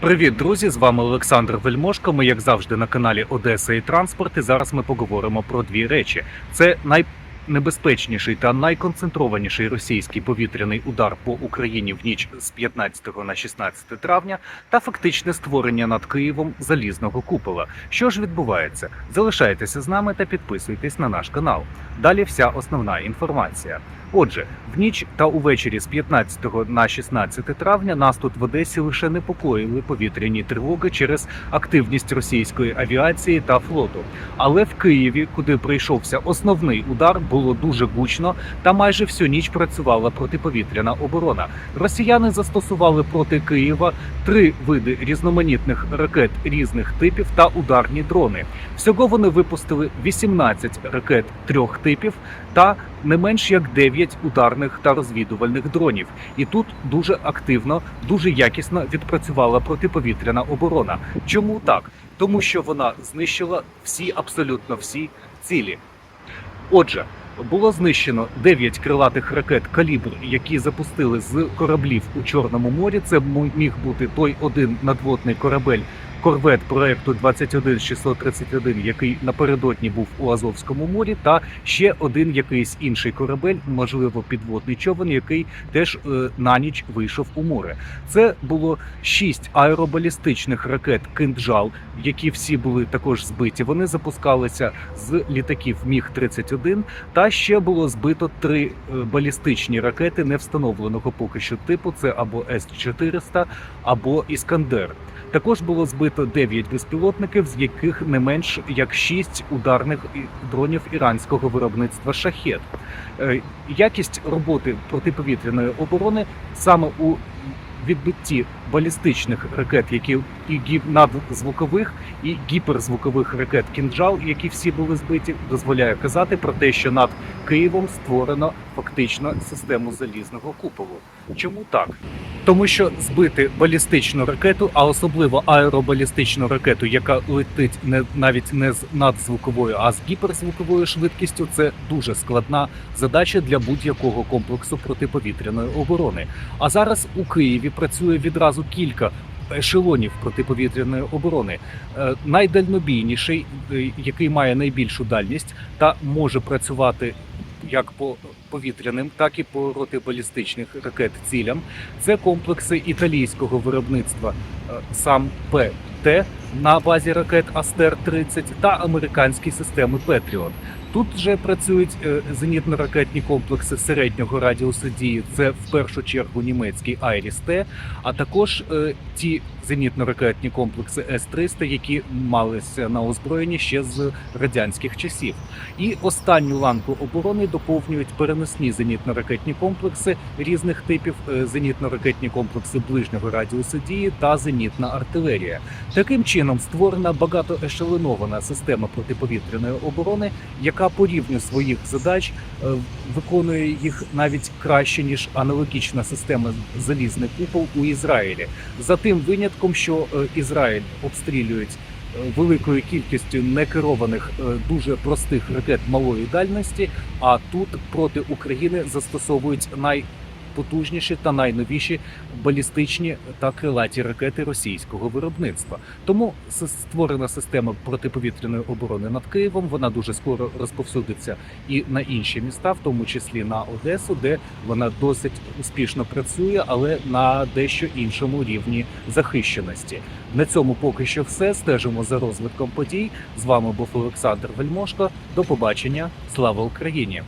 Привіт, друзі! З вами Олександр Вельмошко. Ми, як завжди, на каналі Одеса і Транспорт. І зараз ми поговоримо про дві речі: це найнебезпечніший та найконцентрованіший російський повітряний удар по Україні в ніч з 15 на 16 травня, та фактичне створення над Києвом залізного купола. Що ж відбувається? Залишайтеся з нами та підписуйтесь на наш канал. Далі вся основна інформація. Отже, в ніч та увечері з 15 на 16 травня нас тут в Одесі лише непокоїли повітряні тривоги через активність російської авіації та флоту. Але в Києві, куди прийшовся основний удар, було дуже гучно та майже всю ніч працювала протиповітряна оборона. Росіяни застосували проти Києва три види різноманітних ракет різних типів та ударні дрони. Всього вони випустили 18 ракет трьох типів та не менш як 9 ударних та розвідувальних дронів. І тут дуже активно, дуже якісно відпрацювала протиповітряна оборона. Чому так? Тому що вона знищила всі, абсолютно всі цілі. Отже, було знищено 9 крилатих ракет калібр, які запустили з кораблів у Чорному морі. Це міг бути той один надводний корабель. Корвет проекту 21631, який напередодні був у Азовському морі, та ще один якийсь інший корабель, можливо, підводний човен, який теж е, на ніч вийшов у море. Це було шість аеробалістичних ракет Кинджал, які всі були також збиті. Вони запускалися з літаків Міг 31 та ще було збито три е, балістичні ракети невстановленого поки що типу. Це або С-400, або Іскандер. Також було збито 9 безпілотників, з яких не менш як 6 ударних дронів іранського виробництва шахет. Е, Якість роботи протиповітряної оборони саме у відбитті балістичних ракет, які і надзвукових, і гіперзвукових ракет кінджал, які всі були збиті, дозволяє казати про те, що над Києвом створено фактично систему залізного куполу. Чому так? Тому що збити балістичну ракету, а особливо аеробалістичну ракету, яка летить не навіть не з надзвуковою, а з гіперзвуковою швидкістю, це дуже складна задача для будь-якого комплексу протиповітряної оборони. А зараз у Києві працює відразу кілька. Ешелонів протиповітряної оборони Е, найдальнобійніший, е, який має найбільшу дальність та може працювати як по повітряним, так і по протибалістичних ракет цілям. Це комплекси італійського виробництва сам ПТ на базі ракет Астер-30 та американські системи Петріот. Тут вже працюють е, зенітно-ракетні комплекси середнього радіусу дії. Це в першу чергу німецький Айріс-Т, а також е, ті зенітно-ракетні комплекси С-300, які малися на озброєнні ще з радянських часів. І останню ланку оборони доповнюють переносні зенітно-ракетні комплекси різних типів, е, зенітно-ракетні комплекси ближнього радіусу дії та зенітна артилерія. Таким чином створена багатоешелонована система протиповітряної оборони, яка по рівню своїх задач е, виконує їх навіть краще ніж аналогічна система залізний купол у Ізраїлі. За тим винятком, що е, Ізраїль обстрілюють е, великою кількістю некерованих дуже простих ракет малої дальності. А тут проти України застосовують найпотужніші та найновіші балістичні та крилаті ракети російського виробництва. Тому створена система протиповітряної оборони над Києвом. Вона дуже скоро розповсюдиться і на інші міста, в тому числі на Одесу, де вона досить успішно працює, але на дещо іншому рівні захищеності. На цьому поки що все. Стежимо за розвитком подій. З вами був Олександр Вельмошко. До побачення. Слава Україні!